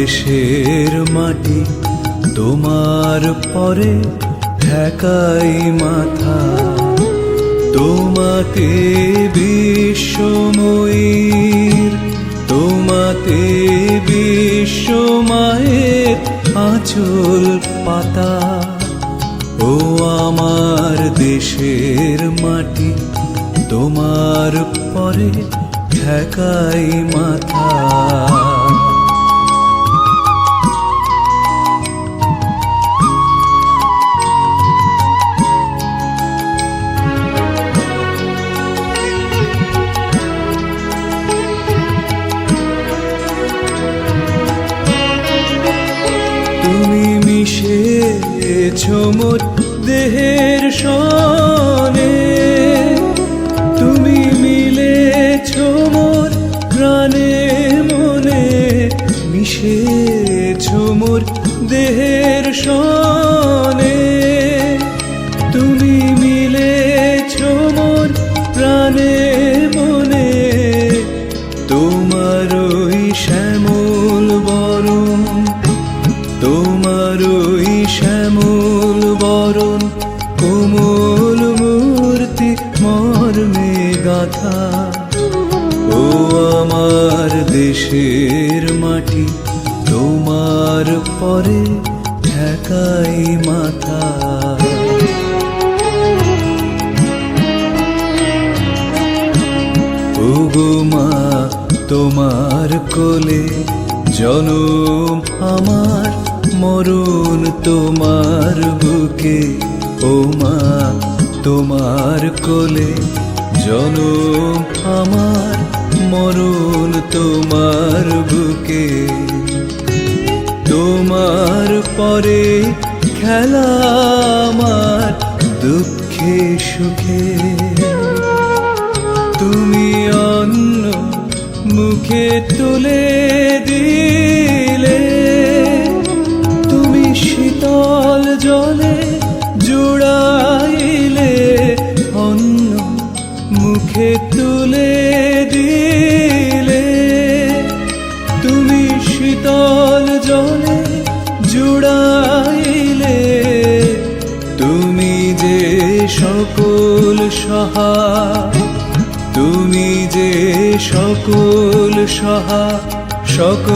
দেশের মাটি, তোমার পরে ঠেকাই মাথা। তোমাতে বিশ্বময়ীর, তোমাতে বিশ্বমায়ের আঁচল পাতা। ও আমার দেশের মাটি, তোমার পরে ঠেকাই মাথা। মিশেছ মোর দেহের সনে তুমি মিলেছ মোর প্রাণে মনে মিশেছ মোর দেহের সনে। তুমি মিলেছ মোর প্রাণে মনে তোমার ওই শ্যামল গাথা। ও আমার দেশের মাটি, তোমার পরে ঠেকাই মাথা। মা, তোমার কোলে জনম আমার, মরণ তোমার বুকে। ও মা, তোমার কোলে জনম আমার মরণ তোমার বুকে। তোমার পরে খেলা আমার দুঃখে সুখে। তুমি অন্য মুখে তুলে সহা তুমি যে সকল সহা সকল